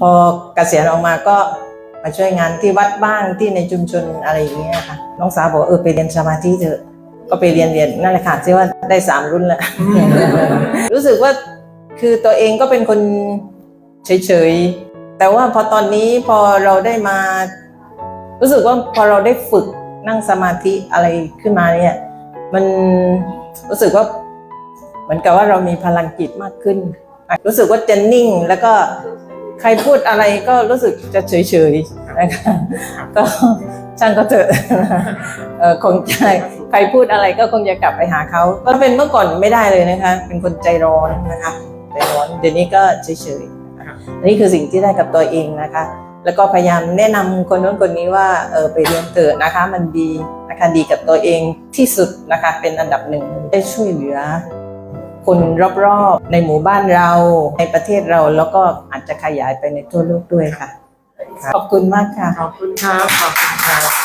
พอเกษียณออกมาก็มาช่วยงานที่วัดบ้างที่ในชุมชนอะไรอย่างเงี้ยค่ะน้องสาวบอกเออไปเรียนสมาธิเถอะก็ไปเรียนเรียนนั่นแหละค่ะที่ว่าได้สามรุ่นแล้วรู้สึกว่าคือตัวเองก็เป็นคนเฉยๆ แต่ว่าพอตอนนี้พอเราได้มา รู้สึกว่าพอเราได้ฝึกนั่งสมาธิอะไรขึ้นมาเนี่ย มันรู้สึกว่าเหมือนกับว่าเรามีพลังจิตมากขึ้น รู้สึกว่าจะนิ่งแล้วก็ ครพูดอะไรก็รู้สึกจะเฉยๆนะคะก็ช่างก็เถอะเออคงใจใครพูดอะไรก็คงจะกลับไปหาเขาก็เป็นเมื่อก่อนไม่ได้เลยนะคะ เป็นคนใจร้อนนะคะใจร้อนเดี๋ยวนี้ก็เฉยๆนะคะนี่คือสิ่งที่ได้กับตัวเองนะคะ แล้วก็พยายามแนะนำคนโน้นคนนี้ว่าเออไปเรียนเถอะนะคะ มันดีนะคะดีกับตัวเองที่สุดนะคะ เป็นอันดับหนึ่งได้ช่วยเหลือ คนรอบๆ ในหมู่บ้านเรา ในประเทศเราแล้วก็อาจจะขยายไปในทั่วโลกด้วยค่ะ ขอบคุณมากค่ะ ขอบคุณครับขอบคุณครับ